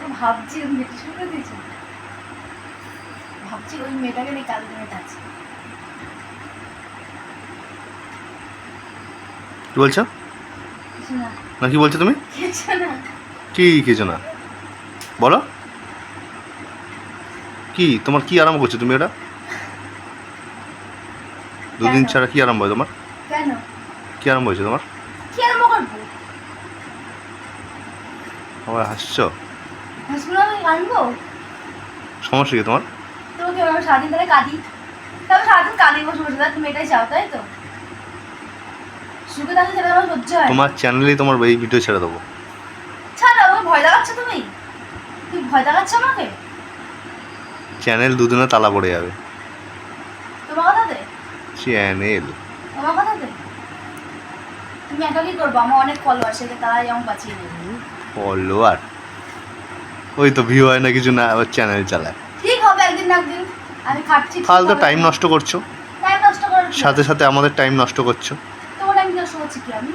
তো ভাবছি ওই মেয়েটা শুরু দিয়েছে। ভাবছি ওই মেয়েটাকে নিয়ে কাল মেয়েটা আছে কি বলছো? না। কি বলছো তুমি? কিছু না। কি কিছু না? বলো। কি? তোমার কি আরাম করছ তুমি এটা? দুদিন ছাড়া কি আরাম হয় তোমার? কি আরাম হয়েছে তোমার? হাসছো? সমস্যা কি তোমার? তোমাকে আমি সারাদিন ধরে কাঁদি। সারাদিন কাঁদি বসে বসে তুমি এটাই চাও তাই তো? সুখে থাকলে সেটা আমার সহ্য হয় তোমার চ্যানেলেই তোমার এই ভিডিও ছেড়ে দেবো। ছাড়া আমাকে ভয় দেখাচ্ছ তুমি? তুমি ভয় দেখাচ্ছ আমাকে? চ্যানেল দুদিনে তালা পড়ে যাবে। তোমার কথাতে? চ্যানেল তোমার কথাতে? তুমি একা কি করব আমার অনেক ফলোয়ার সেটা তারাই আমাকে বাঁচিয়ে নেবে ফলোয়ার ওই তো ভিউ হয় না কিছু না আবার চ্যানেল চালায়। ঠিক হবে একদিন না একদিন আমি খাচ্ছি ফালতু টাইম নষ্ট করছ। টাইম নষ্ট করার কি সাথে সাথে আমাদের টাইম নষ্ট করছ। তোমার টাইম নষ্ট করছি কি আমি?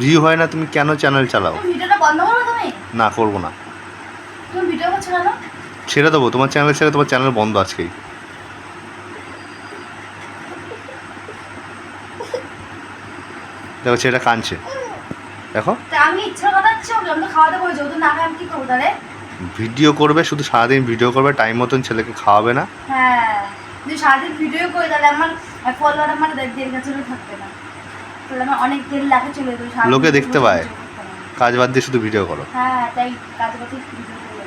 ভিউ হয় না তুমি কেন চ্যানেল চালাও? তুমি ভিডিওটা বন্ধ করো তুমি। না করব না। তুমি ভিডিও করছ কেন? ছেড়ে দেবো তোমার চ্যানেল ছেড়ে তোমার চ্যানেল বন্ধ আজকেই। দেখো ছেলেটা কাঁদছে। দেখো। আমি ইচ্ছা কথা হচ্ছে আমি তো খাওয়াতে বলেছি ও তো না খাই আমি কি করব তাহলে? ভিডিও করবে শুধু সারাদিন ভিডিও করবে টাইম মতন ছেলেকে খাওয়াবে না। হ্যাঁ যদি সারাদিন ভিডিও করি তাহলে আমার ফলোয়ার আমার দেড় কাছে থাকবে না। তাহলে আমার অনেক দেড় লাখে চলে সারাদিন লোকে দেখতে পায়। কাজ বাদ দিয়ে শুধু ভিডিও করো। হ্যাঁ তাই কাজ করতে ভিডিও করে।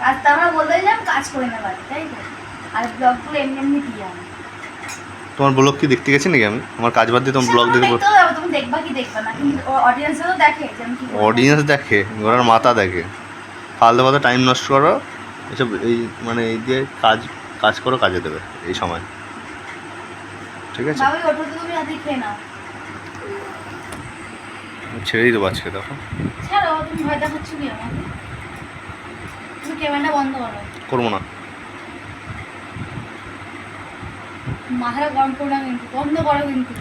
কাজ তো আমরা বলতে আমি কাজ করি না বাড়ি তাই তো? আর ব্লগগুলো এমনি এমনি দিই আমি তোমার ব্লগ কি দেখতে গেছি নাকি আমি? আমার কাজ বাদ দিয়ে তোমার ব্লগ দেখব তুমি দেখবা কি দেখবা না কিন্তু তো দেখে অডিয়েন্স দেখে ওনার মাথা দেখে। ফালতু ফালতু টাইম নষ্ট করো এসব এই মানে এই দিয়ে কাজ কাজ করো কাজে দেবে এই সময়। ঠিক আছে? ছেড়েই দেবো আজকে দেখো। করব না।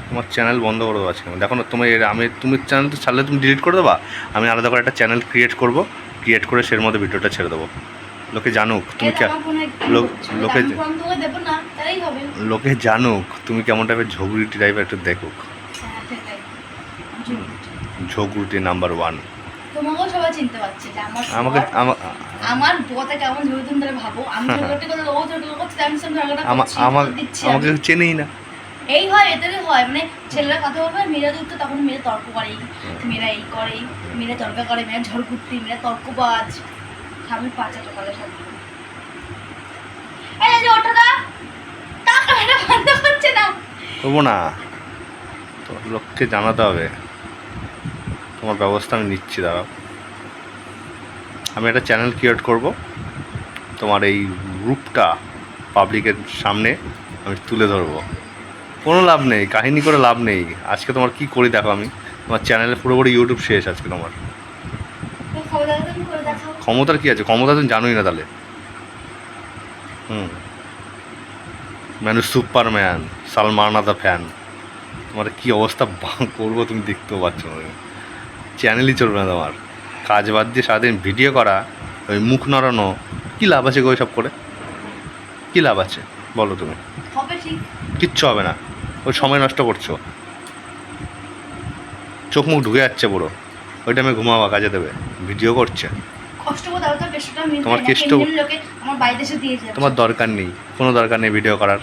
তোমার চ্যানেল বন্ধ করে দেবো আজকে। দেখো না তুমি এর- আমি তুমি চ্যানেল তো ছাড়লে তুমি ডিলিট করে দেবা। আমি আলাদা করে একটা চ্যানেল ক্রিয়েট করব। ক্রিয়েট করে সের মধ্যে ভিডিওটা ছেড়ে দেবো। লোকে জানুক তুমি লোক- লোকে- জানুক তুমি কেমন টাইপের ঝগড়ুটি টাইপের একটু দেখুক। হ্যাঁ। ঝগড়ুটি। নাম্বার ওয়ান তোমাকেও সবাই চিনতে পারছে যে আমার আমাকে আমা- আমার বউটা কেমন ঝুড়ি তুমি ভাবো? আমি ঝগড়াটি করলে ও ঝগড়া করছে আমি সঙ্গে ঝগড়া আমা- করছি আমা- আমাকে চেনেই না। এই হয় এটারই হয়। মানে ছেলেরা কথা বলবে, মেয়েরা উত্তর তখন মেয়েরা তর্ক করে। মেয়েরা এই করে, মেয়েরা তর্ক করে, মেয়েরা ঝড়কুট্টি, মেয়েরা তর্কবাজ। স্বামী পাঁচা ওঠো না। না তো লোককে জানাতে হবে। তোমার ব্যবস্থা আমি নিচ্ছি, দাঁড়াও। আমি একটা চ্যানেল ক্রিয়েট করব। তোমার এই রূপটা পাবলিকের সামনে আমি তুলে ধরবো। কোনো লাভ নেই কাহিনী করে লাভ নেই। আজকে তোমার কি করি দেখো আমি? তোমার চ্যানেলে পুরোপুরি ইউটিউব শেষ আজকে তোমার। ক্ষমতার কি আছে? ক্ষমতা তুমি জানোই না তাহলে। হুম। মানুষ সুপারম্যান সালমান আদা ফ্যান তোমার কি অবস্থা করব তুমি দেখতেও পাচ্ছ না। চ্যানেলই চলবে না তোমার। কাজ বাদ দিয়ে সারাদিন ভিডিও করা ওই মুখ নড়ানো কী লাভ আছে গো সব করে? কী লাভ আছে? বলো তুমি। কিচ্ছু হবে না। ওই সময় নষ্ট করছ। চোখ মুখ ঢুকে যাচ্ছে পুরো। ওই টাইমে ঘুমাবা কাজে দেবে। ভিডিও করছে। তোমার কেষ্ট- তোমার দরকার নেই কোনো দরকার নেই ভিডিও করার।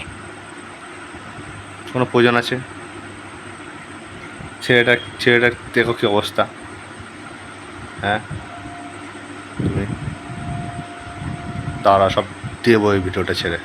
কোনো প্রয়োজন আছে? ছেলেটা ছেলেটা দেখো কি অবস্থা। হ্যাঁ? তুমি তারা সব দেবো এই ভিডিওটা ছেড়ে।